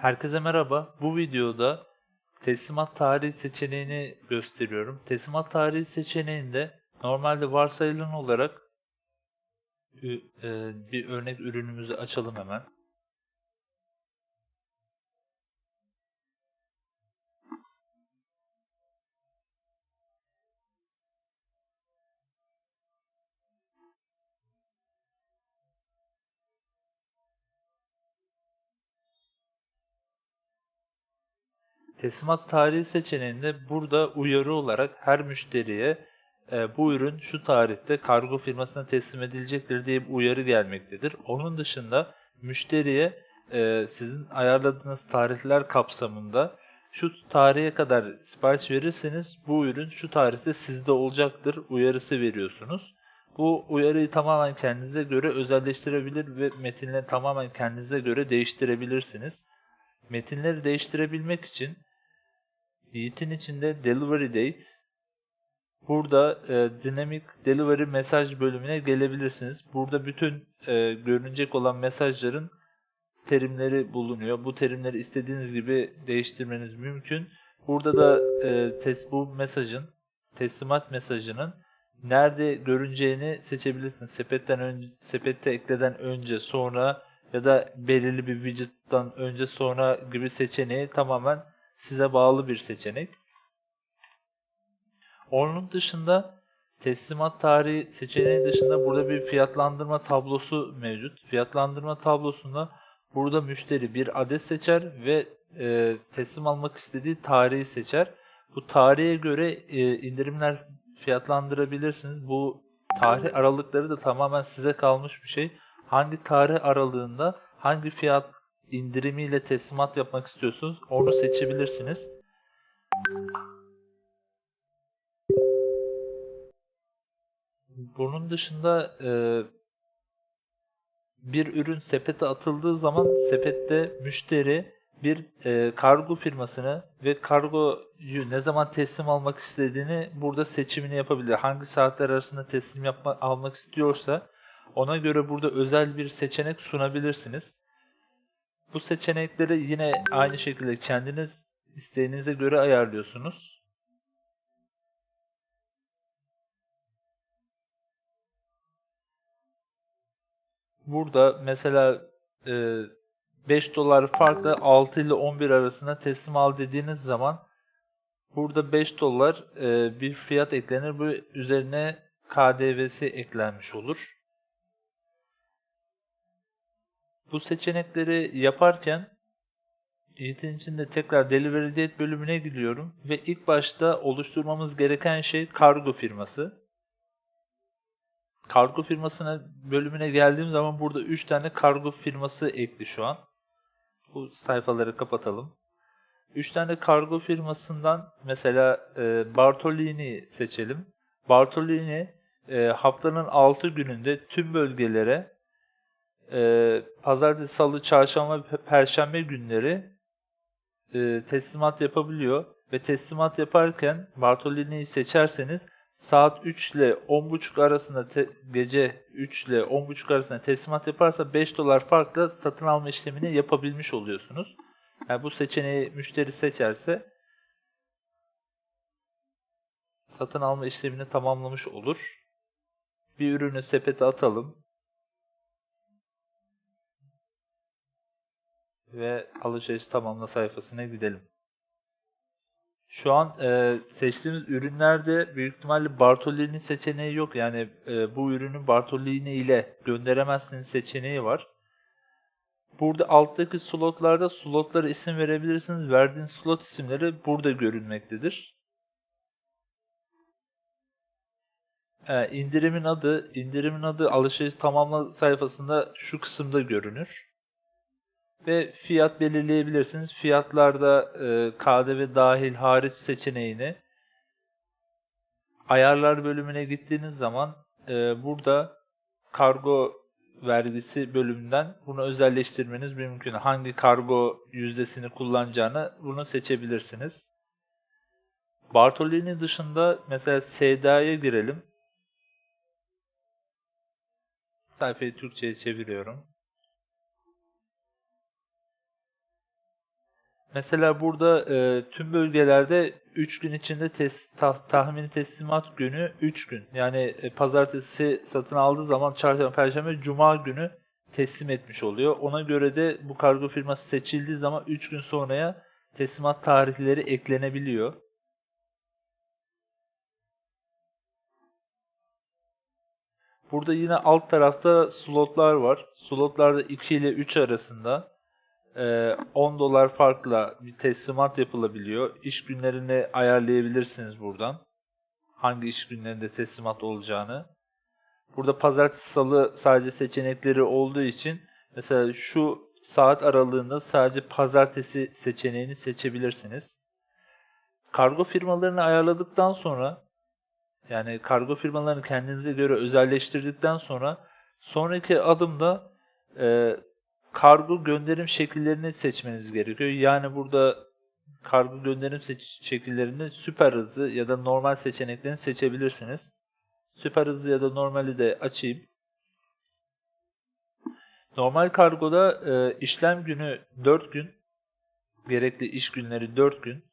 Herkese merhaba. Bu videoda teslimat tarihi seçeneğini gösteriyorum. Teslimat tarihi seçeneğinde normalde varsayılan olarak ü- e, bir örnek ürünümüzü açalım hemen. Teslimat tarihi seçeneğinde burada uyarı olarak her müşteriye e, bu ürün şu tarihte kargo firmasına teslim edilecektir diye bir uyarı gelmektedir. Onun dışında müşteriye e, sizin ayarladığınız tarihler kapsamında şu tarihe kadar sipariş verirseniz bu ürün şu tarihte sizde olacaktır uyarısı veriyorsunuz. Bu uyarıyı tamamen kendinize göre özelleştirebilir ve metinleri tamamen kendinize göre değiştirebilirsiniz. Metinleri değiştirebilmek için Yiğit'in içinde Delivery Date Burada e, Dynamic Delivery mesaj bölümüne gelebilirsiniz. Burada bütün e, görünecek olan mesajların terimleri bulunuyor. Bu terimleri istediğiniz gibi değiştirmeniz mümkün. Burada da e, tes bu mesajın, teslimat mesajının nerede görüneceğini seçebilirsiniz. Sepetten önce, sepette ekleden önce, sonra ya da belirli bir widget'tan önce sonra gibi seçeneği tamamen size bağlı bir seçenek. Onun dışında teslimat tarihi seçeneği dışında burada bir fiyatlandırma tablosu mevcut. Fiyatlandırma tablosunda burada müşteri bir adet seçer ve e, teslim almak istediği tarihi seçer. Bu tarihe göre e, indirimler fiyatlandırabilirsiniz. Bu tarih aralıkları da tamamen size kalmış bir şey. Hangi tarih aralığında hangi fiyat indirimiyle teslimat yapmak istiyorsunuz onu seçebilirsiniz. Bunun dışında e, bir ürün sepete atıldığı zaman sepette müşteri bir e, kargo firmasını ve kargocu ne zaman teslim almak istediğini burada seçimini yapabilir. Hangi saatler arasında teslim yapma, almak istiyorsa ona göre burada özel bir seçenek sunabilirsiniz. Bu seçenekleri yine aynı şekilde kendiniz isteğinize göre ayarlıyorsunuz. Burada mesela e, 5 dolar farklı 6 ile 11 arasında teslim al dediğiniz zaman burada 5 dolar e, bir fiyat eklenir. Bu üzerine KDV'si eklenmiş olur. Bu seçenekleri yaparken Yiğit'in içinde tekrar Delivery Date bölümüne gidiyorum ve ilk başta oluşturmamız gereken şey kargo firması. Kargo firmasına bölümüne geldiğim zaman burada 3 tane kargo firması ekli şu an. Bu sayfaları kapatalım. 3 tane kargo firmasından mesela e, Bartolini seçelim. Bartolini e, haftanın 6 gününde tüm bölgelere e, pazartesi, salı, çarşamba perşembe günleri e, teslimat yapabiliyor. Ve teslimat yaparken Bartolini'yi seçerseniz saat 3 ile 10.30 arasında te- gece 3 ile 10.30 arasında teslimat yaparsa 5 dolar farkla satın alma işlemini yapabilmiş oluyorsunuz. Yani bu seçeneği müşteri seçerse satın alma işlemini tamamlamış olur. Bir ürünü sepete atalım. Ve alışveriş tamamla sayfasına gidelim. Şu an e, seçtiğimiz ürünlerde büyük ihtimalle Bartolini seçeneği yok. Yani e, bu ürünü Bartolini ile gönderemezsiniz seçeneği var. Burada alttaki slotlarda slotlara isim verebilirsiniz. Verdiğiniz slot isimleri burada görünmektedir. E, indirimin adı, indirimin adı alışveriş tamamla sayfasında şu kısımda görünür ve fiyat belirleyebilirsiniz. Fiyatlarda e, KDV dahil hariç seçeneğini ayarlar bölümüne gittiğiniz zaman e, burada kargo vergisi bölümünden bunu özelleştirmeniz mümkün. Hangi kargo yüzdesini kullanacağını bunu seçebilirsiniz. Bartolini dışında mesela SDA'ya girelim. Sayfayı Türkçe'ye çeviriyorum. Mesela burada e, tüm bölgelerde 3 gün içinde tes, ta- tahmini teslimat günü 3 gün. Yani e, pazartesi satın aldığı zaman çarşamba, perşembe, cuma günü teslim etmiş oluyor. Ona göre de bu kargo firması seçildiği zaman 3 gün sonraya teslimat tarihleri eklenebiliyor. Burada yine alt tarafta slotlar var. Slotlarda 2 ile 3 arasında e, 10 dolar farkla bir teslimat yapılabiliyor. İş günlerini ayarlayabilirsiniz buradan. Hangi iş günlerinde teslimat olacağını. Burada pazartesi salı sadece seçenekleri olduğu için mesela şu saat aralığında sadece pazartesi seçeneğini seçebilirsiniz. Kargo firmalarını ayarladıktan sonra yani kargo firmalarını kendinize göre özelleştirdikten sonra sonraki adımda e, kargo gönderim şekillerini seçmeniz gerekiyor. Yani burada kargo gönderim şekillerini süper hızlı ya da normal seçeneklerini seçebilirsiniz. Süper hızlı ya da normali de açayım. Normal kargoda e, işlem günü 4 gün, gerekli iş günleri 4 gün.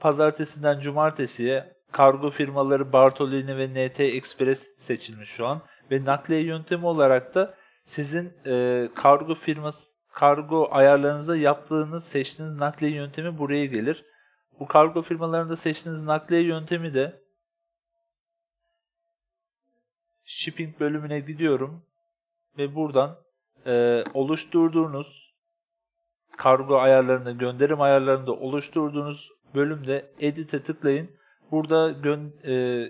Pazartesinden cumartesiye kargo firmaları Bartolini ve NT Express seçilmiş şu an. Ve nakliye yöntemi olarak da sizin e, kargo firması kargo ayarlarınızda yaptığınız seçtiğiniz nakliye yöntemi buraya gelir. Bu kargo firmalarında seçtiğiniz nakliye yöntemi de shipping bölümüne gidiyorum ve buradan e, oluşturduğunuz kargo ayarlarında, gönderim ayarlarında oluşturduğunuz bölümde edit'e tıklayın. Burada gön, e,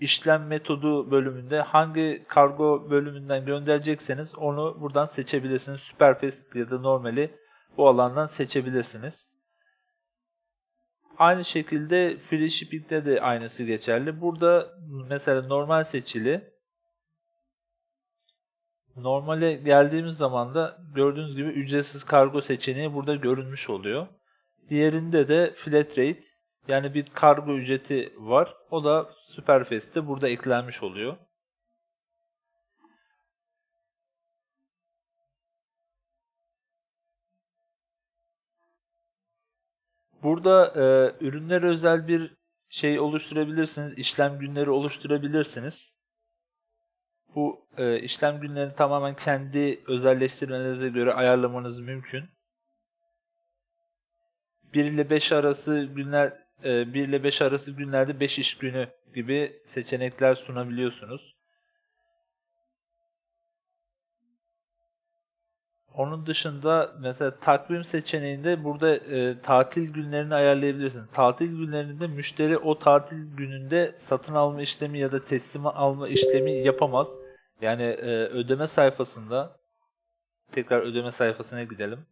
işlem metodu bölümünde hangi kargo bölümünden gönderecekseniz onu buradan seçebilirsiniz. Superfast ya da normali bu alandan seçebilirsiniz. Aynı şekilde free shipping'de de aynısı geçerli. Burada mesela normal seçili. Normale geldiğimiz zaman da gördüğünüz gibi ücretsiz kargo seçeneği burada görünmüş oluyor. Diğerinde de flat rate yani bir kargo ücreti var. O da Superfast'te burada eklenmiş oluyor. Burada e, ürünlere özel bir şey oluşturabilirsiniz. işlem günleri oluşturabilirsiniz. Bu e, işlem günlerini tamamen kendi özelleştirmelerinize göre ayarlamanız mümkün. 1 ile 5 arası günler 1 ile 5 arası günlerde 5 iş günü gibi seçenekler sunabiliyorsunuz. Onun dışında mesela takvim seçeneğinde burada e, tatil günlerini ayarlayabilirsiniz. Tatil günlerinde müşteri o tatil gününde satın alma işlemi ya da teslim alma işlemi yapamaz. Yani e, ödeme sayfasında tekrar ödeme sayfasına gidelim.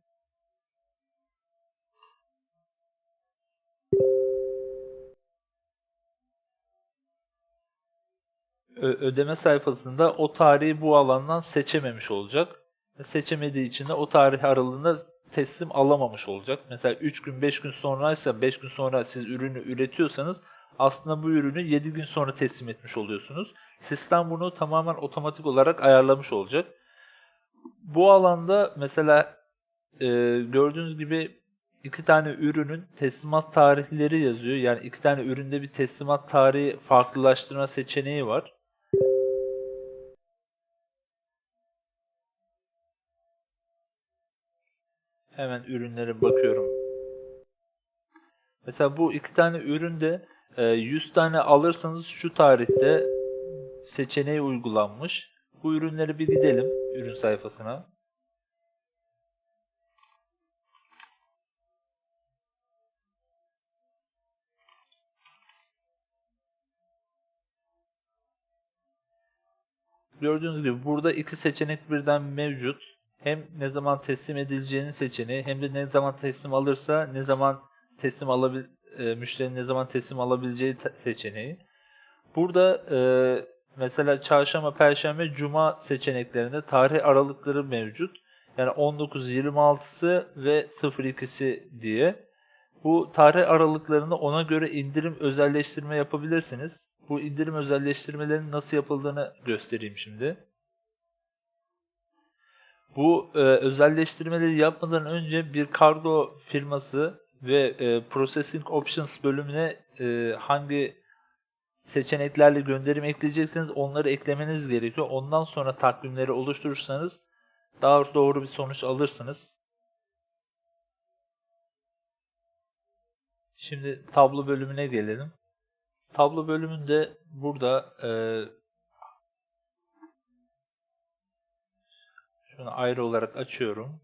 Ödeme sayfasında o tarihi bu alandan seçememiş olacak. Seçemediği için de o tarih aralığında teslim alamamış olacak. Mesela 3 gün 5 gün sonraysa 5 gün sonra siz ürünü üretiyorsanız aslında bu ürünü 7 gün sonra teslim etmiş oluyorsunuz. Sistem bunu tamamen otomatik olarak ayarlamış olacak. Bu alanda mesela e, gördüğünüz gibi iki tane ürünün teslimat tarihleri yazıyor. Yani iki tane üründe bir teslimat tarihi farklılaştırma seçeneği var. Hemen ürünlere bakıyorum. Mesela bu iki tane üründe 100 e, tane alırsanız şu tarihte seçeneği uygulanmış. Bu ürünleri bir gidelim ürün sayfasına. Gördüğünüz gibi burada iki seçenek birden mevcut hem ne zaman teslim edileceğini seçeneği hem de ne zaman teslim alırsa ne zaman teslim alabil e, müşterinin ne zaman teslim alabileceği seçeneği. Burada e, mesela çarşamba, perşembe, cuma seçeneklerinde tarih aralıkları mevcut. Yani 19-26'sı ve 02'si diye. Bu tarih aralıklarını ona göre indirim özelleştirme yapabilirsiniz. Bu indirim özelleştirmelerin nasıl yapıldığını göstereyim şimdi. Bu e, özelleştirmeleri yapmadan önce bir kargo firması ve e, Processing Options bölümüne e, hangi seçeneklerle gönderim ekleyecekseniz onları eklemeniz gerekiyor. Ondan sonra takvimleri oluşturursanız daha doğru bir sonuç alırsınız. Şimdi tablo bölümüne gelelim. Tablo bölümünde burada e, şunu ayrı olarak açıyorum.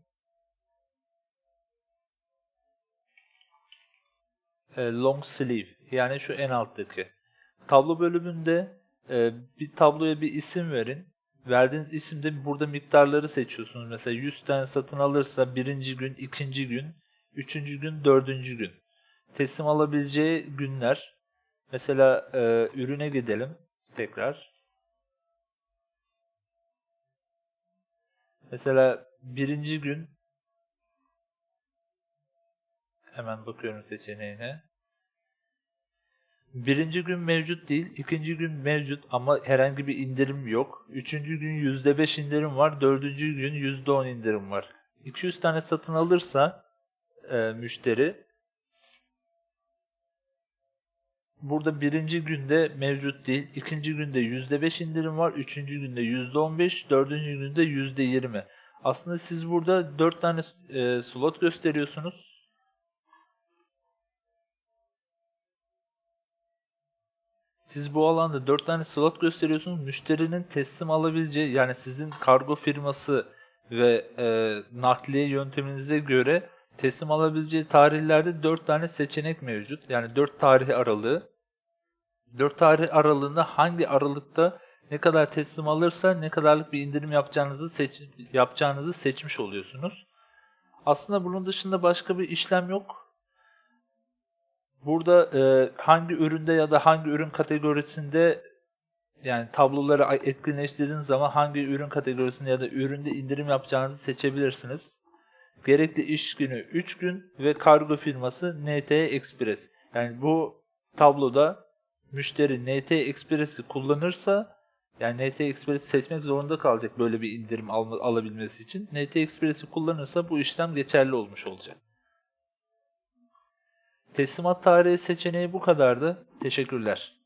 E, long sleeve yani şu en alttaki. Tablo bölümünde e, bir tabloya bir isim verin. Verdiğiniz isimde burada miktarları seçiyorsunuz. Mesela 100 tane satın alırsa birinci gün, ikinci gün, üçüncü gün, dördüncü gün. Teslim alabileceği günler. Mesela e, ürüne gidelim tekrar. Mesela birinci gün hemen bakıyorum seçeneğine. Birinci gün mevcut değil, ikinci gün mevcut ama herhangi bir indirim yok. Üçüncü gün %5 indirim var, dördüncü gün %10 indirim var. 200 tane satın alırsa e, müşteri burada birinci günde mevcut değil, ikinci günde %5 indirim var, üçüncü günde %15, dördüncü günde %20. Aslında siz burada 4 tane e, slot gösteriyorsunuz. Siz bu alanda 4 tane slot gösteriyorsunuz. Müşterinin teslim alabileceği yani sizin kargo firması ve e, nakliye yönteminize göre teslim alabileceği tarihlerde 4 tane seçenek mevcut. Yani 4 tarih aralığı. 4 tarih aralığında hangi aralıkta ne kadar teslim alırsa ne kadarlık bir indirim yapacağınızı seç yapacağınızı seçmiş oluyorsunuz. Aslında bunun dışında başka bir işlem yok. Burada e, hangi üründe ya da hangi ürün kategorisinde yani tabloları etkinleştirdiğiniz zaman hangi ürün kategorisinde ya da üründe indirim yapacağınızı seçebilirsiniz. Gerekli iş günü 3 gün ve kargo firması NT Express. Yani bu tabloda müşteri NT Express'i kullanırsa yani NT Express'i seçmek zorunda kalacak böyle bir indirim al alabilmesi için. NT Express'i kullanırsa bu işlem geçerli olmuş olacak. Teslimat tarihi seçeneği bu kadardı. Teşekkürler.